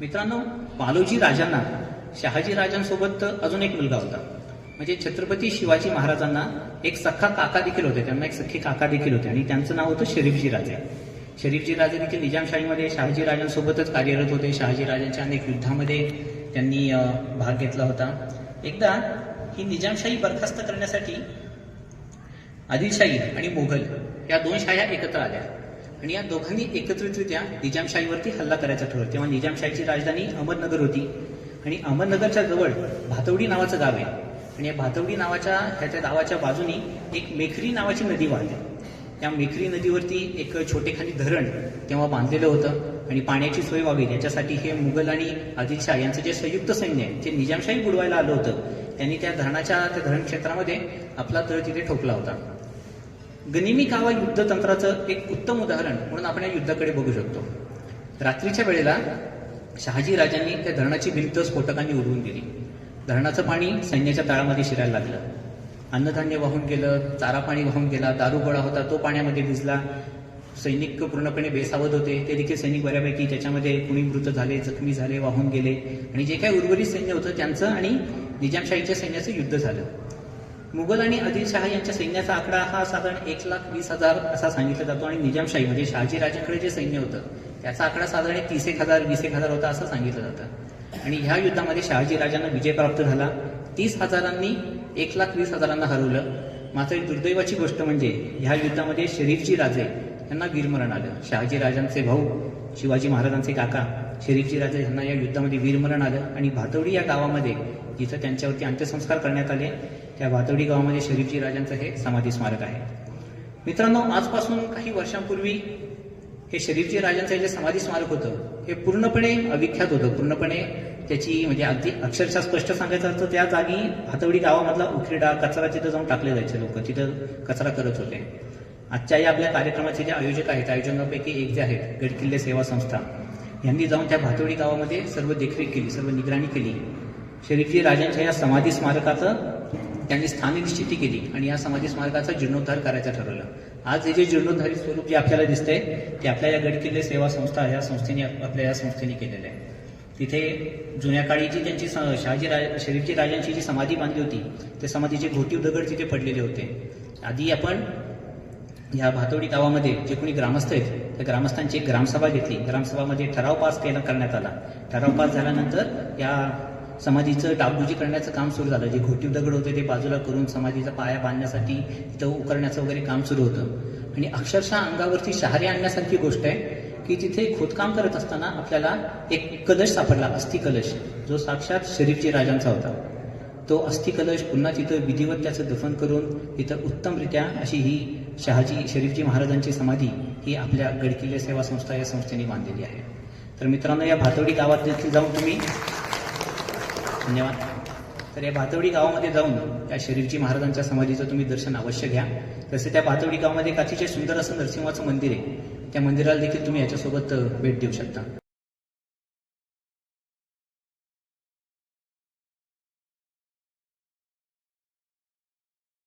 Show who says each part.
Speaker 1: मित्रांनो मालोजी राजांना शहाजी राजांसोबत अजून एक मुलगा होता. म्हणजे छत्रपती शिवाजी महाराजांना एक सख्खा काका देखील होते. त्यांना एक सख्खे काका देखील होते. आणि त्यांचं नाव होतं शरीफजी राजे. शरीफजी राजे देखील निजामशाहीमध्ये शहाजी राजांसोबतच कार्यरत होते. शहाजी राजांच्या अनेक युद्धामध्ये त्यांनी भाग घेतला होता. एकदा ही निजामशाही बरखास्त करण्यासाठी आदिलशाही आणि मोघल या दोन शाह्या एकत्र आल्या. आणि या दोघांनी एकत्रितरित्या निजामशाहीवरती हल्ला करायचा ठरवलं. तेव्हा निजामशाहीची राजधानी अहमदनगर होती. आणि अहमदनगरच्या जवळ भातवडी नावाचं गाव आहे. आणि या भातवडी नावाच्या ह्याच्या गावाच्या बाजूनी एक मेखरी नावाची नदी वाहते. त्या मेखरी नदीवरती एक छोटेखानी धरण तेव्हा बांधलेलं होतं. आणि पाण्याची सोय व्हावी. याच्यासाठी हे मुघल आणि आदिलशाह यांचं जे संयुक्त सैन्य आहे जे निजामशाही बुडवायला आलं होतं त्यांनी त्या धरणाच्या त्या धरण क्षेत्रामध्ये आपला तळ तिथे ठोकला होता. गनिमी कावा युद्धतंत्राचं एक उत्तम उदाहरण म्हणून आपण या युद्धाकडे बघू शकतो. रात्रीच्या वेळेला शहाजी राजांनी त्या धरणाची भिंत स्फोटकांनी उडवून दिली. धरणाचं पाणी सैन्याच्या तळामध्ये शिरायला लागलं. अन्नधान्य वाहून गेलं चारा पाणी वाहून गेला दारू गोळा होता तो पाण्यामध्ये भिजला. सैनिक पूर्णपणे बेसावत होते. ते देखील सैनिक बऱ्यापैकी त्याच्यामध्ये कुणी मृत झाले जखमी झाले वाहून गेले. आणि जे काही उर्वरित सैन्य होतं त्यांचं आणि निजामशाहीच्या सैन्याचं युद्ध झालं. मुघल आणि आदिलशाह यांच्या सैन्याचा आकडा हा साधारण एक लाख वीस हजार असा सांगितला जातो आणि निजामशाही म्हणजे शहाजी राजाकडे जे सैन्य होतं त्याचा आकडा साधारण एक तीस एक हजार वीस एक हजार होता असं सांगितलं जातं. आणि ह्या युद्धामध्ये शहाजी राजांना विजय प्राप्त झाला. तीस हजारांनी एक लाख वीस हजारांना हरवलं. मात्र दुर्दैवाची गोष्ट म्हणजे ह्या युद्धामध्ये शरीफजी राजे यांना वीरमरण आलं. शहाजी राजांचे भाऊ शिवाजी महाराजांचे काका शरीफजी राजे यांना या युद्धामध्ये वीरमरण आलं. आणि भातवडी या गावामध्ये जिथं त्यांच्यावरती अंत्यसंस्कार करण्यात आले त्या भातवडी गावामध्ये शरीफजी राजांचं हे समाधी स्मारक आहे. मित्रांनो आजपासून काही वर्षांपूर्वी हे शरीफजी राजांचं जे समाधी स्मारक होतं हे पूर्णपणे अविख्यात होतं. पूर्णपणे त्याची म्हणजे अगदी अक्षरशः स्पष्ट सांगायचं तर त्या जागी भातवडी गावामधला उखेडा कचरा तिथं जाऊन टाकले जायचे लोक तिथं कचरा करत होते. आजच्या या आपल्या कार्यक्रमाचे जे आयोजक आहेत आयोजकांपैकी एक जे आहेत गडकिल्ले सेवा संस्था यांनी जाऊन त्या भातवडी गावामध्ये सर्व देखरेख केली सर्व निगराणी केली. शरीफजी राजांच्या या समाधी स्मारकाचं त्यांनी स्थाननिश्चिती केली आणि या समाधी स्मारकाचा जीर्णोद्धार करायचं ठरवलं. आज हे जे जीर्णोद्धारित स्वरूप जे आपल्याला दिसतंय ते आपल्या या गडकिल्ले सेवा संस्था या संस्थेने आपल्या या संस्थेने केलेलं आहे. तिथे जुन्या काळी जी त्यांची स- शहाजी राज शरीफजी राजांची जी समाधी बांधली होती त्या समाधीचे घोटीव दगड तिथे पडलेले होते. आधी आपण या भातोडी गावामध्ये जे कोणी ग्रामस्थ आहेत त्या ग्रामस्थांची एक ग्रामसभा घेतली. ग्रामसभामध्ये ठराव पास केला करण्यात आला. ठराव पास झाल्यानंतर या समाधीचं डागडुजी करण्याचं काम सुरू झालं. जे घोटीव दगड होते ते बाजूला करून समाधीचा पाया बांधण्यासाठी तिथं उकरण्याचं वगैरे काम सुरू होतं. आणि अक्षरशः अंगावरती शहारे आणण्यासारखी गोष्ट आहे की तिथे खोदकाम करत असताना आपल्याला एक कलश सापडला अस्थि कलश. जो साक्षात शरीफजी राजांचा होता. तो अस्थि कलश पुन्हा तिथं विधिवत त्याचं दफन करून तिथं उत्तमरित्या अशी ही शहाजी शरीफजी महाराजांची समाधी ही आपल्या गडकिल्ले सेवा संस्था या संस्थेने बांधलेली आहे. तर मित्रांनो या भातोडी गावात देखील जाऊन तुम्ही धन्यवाद. तर या भातवडी गावामध्ये जाऊन या शरीरजी महाराजांच्या समाधीचं तुम्ही दर्शन अवश्य घ्या. तसे त्या भातवडी गावामध्ये काचीचे अतिशय सुंदर असं नरसिंहाचं मंदिर आहे. त्या मंदिराला देखील तुम्ही याच्यासोबत भेट देऊ शकता.